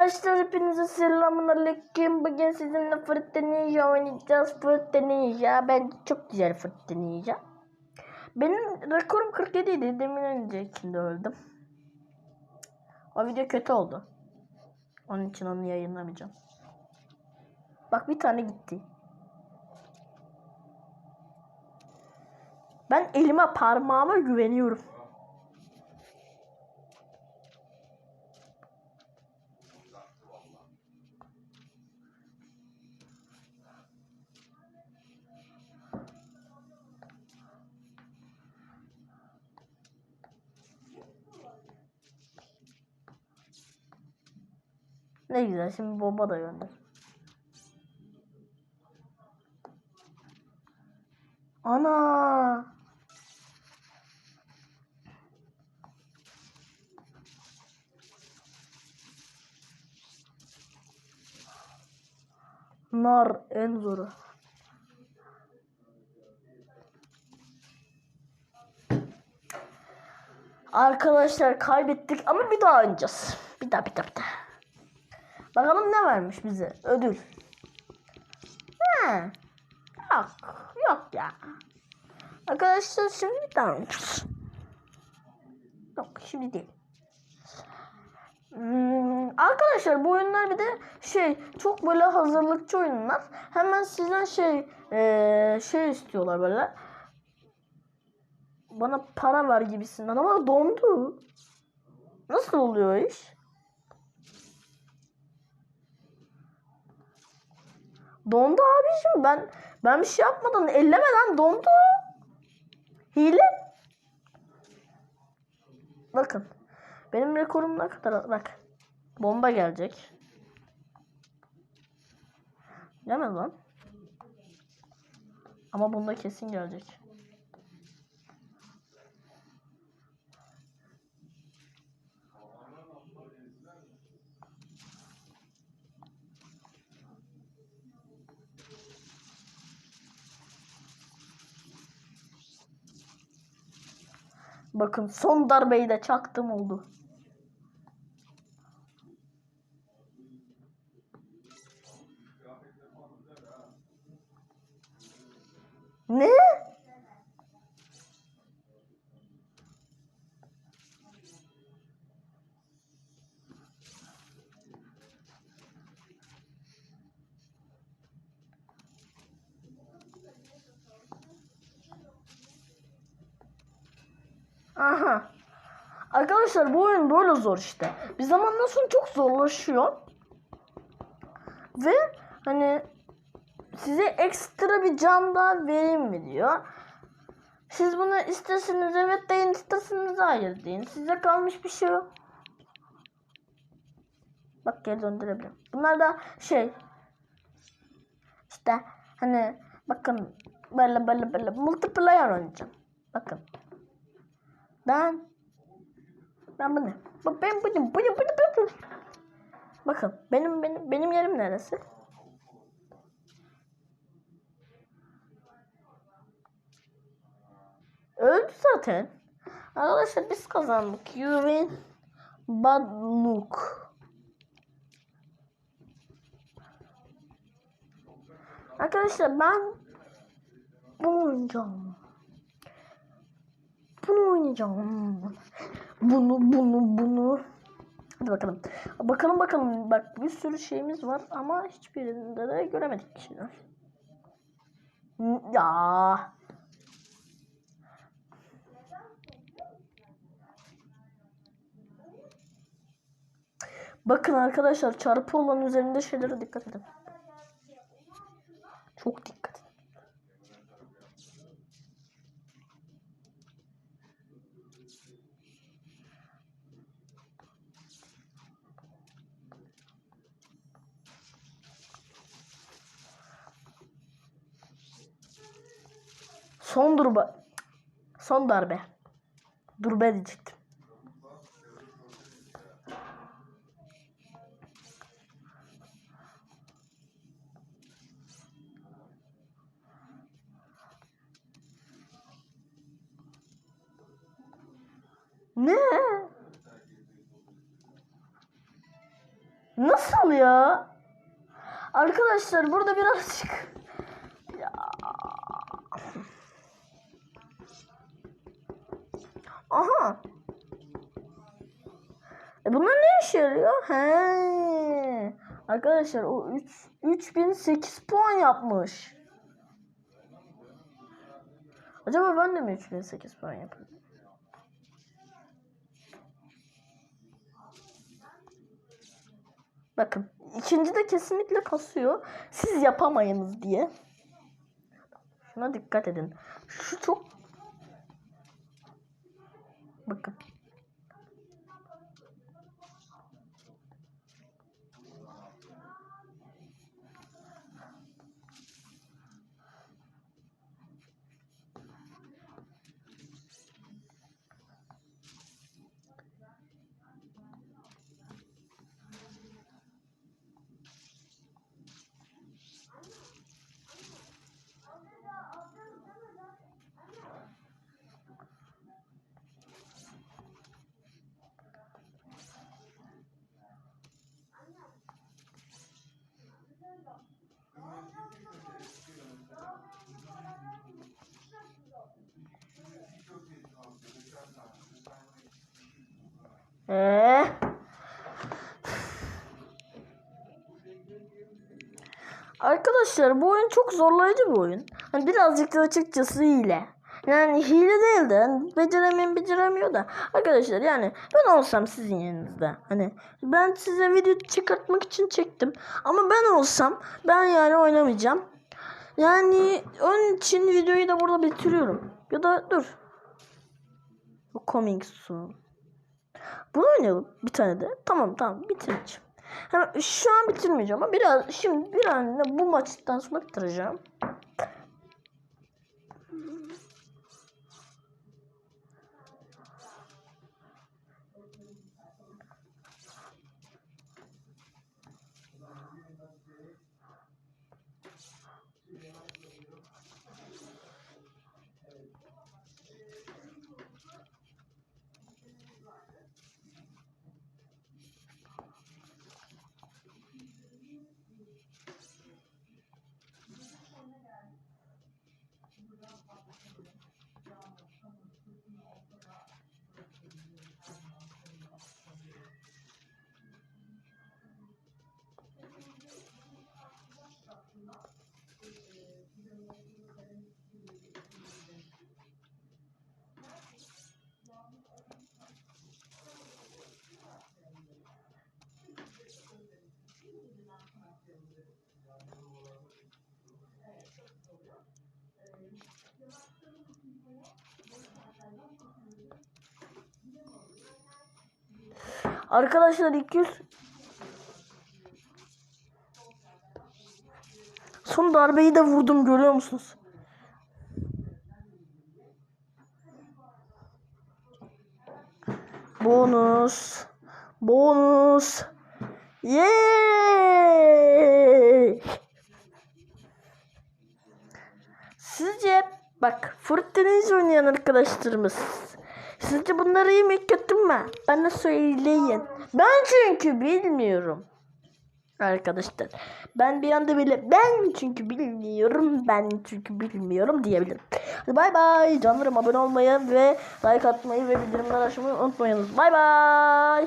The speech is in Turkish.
Arkadaşlar hepinize selamun aleyküm. Bugün sizinle Fruit Ninja oynayacağız. Fruit Ninja. Ben çok güzel Fruit Ninja. Benim rekorum 47 idi. Demin öncekinde öldüm. O video kötü oldu. Onun için onu yayınlamayacağım. Bak bir tane gitti. Ben elime parmağıma güveniyorum. Ne güzel şimdi bomba da gönder. Ana! Nar en zoru. Arkadaşlar kaybettik ama bir daha oynayacağız. Bir daha bir daha bir daha. Bakalım ne vermiş bize ödül. He. Yok. Yok ya. Arkadaşlar şimdi bir oynayacağız. Yok şimdi değil. Hmm, arkadaşlar bu oyunlar bir de şey çok böyle hazırlıkçı oyunlar. Hemen sizden şey eee, şey istiyorlar böyle. Bana para ver gibisinden ama dondu. Nasıl oluyor iş? Dondu abiciğim ben ben bir şey yapmadan ellemeden dondu. Hile. Bakın. Benim rekorum ne kadar bak. Bomba gelecek. Gelmez lan. Ama bunda kesin gelecek. Bakın son darbeyi de çaktım oldu. Ne? Aha. Arkadaşlar bu oyun böyle zor işte. Bir zamandan sonra çok zorlaşıyor. Ve hani size ekstra bir can daha vereyim mi diyor. Siz bunu isterseniz evet deyin, isterseniz hayır deyin. Size kalmış bir şey yok. Bak geri döndürebilirim. Bunlar da şey işte hani bakın böyle böyle böyle multiplayer oynayacağım. Bakın. Ben ben bunu. Bak ben bunu bunu bunu bunu. Bakın benim benim benim yerim neresi? Öldü zaten. Arkadaşlar biz kazandık. You win. Bad luck. Arkadaşlar ben bunu oynayacağım. Bunu oynayacağım. Bunu bunu bunu. Hadi bakalım. Bakalım bakalım. Bak bir sürü şeyimiz var ama hiçbirinde de göremedik şeyler. Ya. Bakın arkadaşlar çarpı olan üzerinde şeylere dikkat edin. Çok dikkat edin. Son durba. Son darbe. Durbe diyecektim. Ne? Nasıl ya? Arkadaşlar burada birazcık ya. Aha. E bunlar ne işe yarıyor? He. Arkadaşlar o 3 3008 puan yapmış. Acaba ben de mi 3008 puan yapayım? Bakın ikinci de kesinlikle kasıyor. Siz yapamayınız diye. Şuna dikkat edin. Şu çok Bakın. Ee? Arkadaşlar bu oyun çok zorlayıcı bir oyun. Hani birazcık da açıkçası hile. Yani hile değil de hani beceremeyen beceremiyor da. Arkadaşlar yani ben olsam sizin yerinizde. Hani ben size video çıkartmak için çektim. Ama ben olsam ben yani oynamayacağım. Yani onun için videoyu da burada bitiriyorum. Ya da dur. Coming soon. Bunu oynayalım bir tane de. Tamam tamam bitireceğim. Hemen şu an bitirmeyeceğim ama biraz şimdi bir an bu maçtan sonra bitireceğim. Arkadaşlar 200 Son darbeyi de vurdum görüyor musunuz? Bonus. Bonus. Yeee. Sizce bak Deniz oynayan arkadaşlarımız Sizce bunları mi kötü mü? Bana söyleyin. Ben çünkü bilmiyorum. Arkadaşlar ben bir anda bile ben çünkü bilmiyorum ben çünkü bilmiyorum diyebilirim. Hadi bay bay canlarım abone olmayı ve like atmayı ve bildirimler açmayı unutmayınız. Bay bay.